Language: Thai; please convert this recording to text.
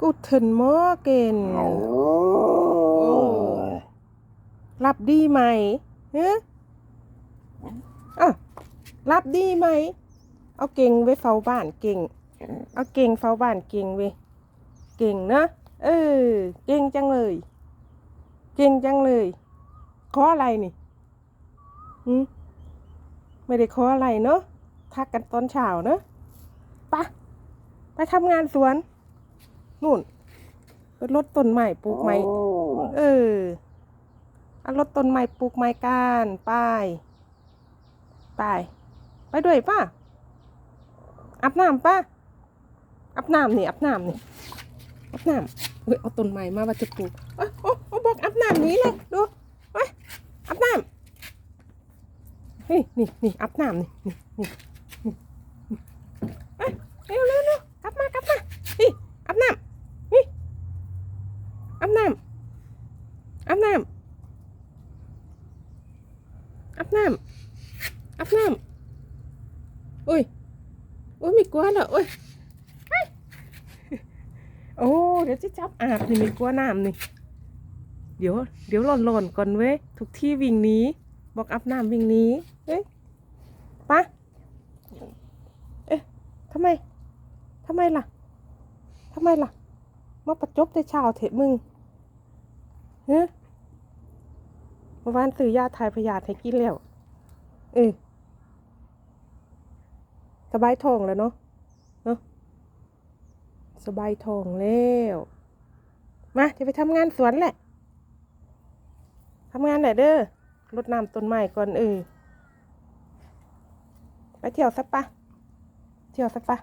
Guten Morgen โอ้หลับดีไหมฮะอะหลับดีไหม เอาเก่งไว้เฝ้าบ้านเก่ง เอาเก่งเฝ้าบ้านเก่งเว้ยเก่งนะ เออ เก่งจังเลย เก่งจังเลย ขออะไรนี่หืมไม่ได้ขออะไรเนอะทักกันตอนเช้าเนอะไปะไปทำงานสวน นู่นไปรดต้นไม้ปลูกไม้เออเอารถต้นไม้ปลูกไม้ก้านไป้ายไปไปด้วยป้าอาบน้ำป้าอาบน้ำนี่อาบน้ำนี่อาบน้ำเฮ้ยเอาต้นไม้มาว่าจะปลูกเอ้ยโอ้โอ้บอกอาบน้ำนี้เลยดูไปอาบน้ำเฮ้ยนี่นี่อาบน้ำนี่นี่นี่นี่เอ้ยเร็วเร็วเร็วกลับมากลับมานี่อาบน้ำนี่อาบน้ำ อาบน้ำอาบน้ำอาบน้ำอุ้ยอุ้ยไม่กลัวเหรออุ้ยโอ้เดี๋ยวจะจับอาบนี่ไม่กลัวน้ำนี่เดี๋ยว เดี๋ยวหล่นๆก่อนเว้ยทุกที่วิ่งนี้ บอกอาบน้ำวิ่งนี้เฮ้ยปะเอ๊ะทำไมทำไมล่ะทำไมล่ะมาประจบแต่เช้าเถอะมึงเฮ้ มื่อวานซื้อยาถ่ายพยาธิให้กินแล้วเออสบายท้องแล้วเนาะเนาะสบายท้องแล้วมาจะไปทำงานสวนแหละทำงานแหละเด้อรดน้ำต้นไม้ก่อนเออไปเที่ยวสักปะเที่ยวสักปะ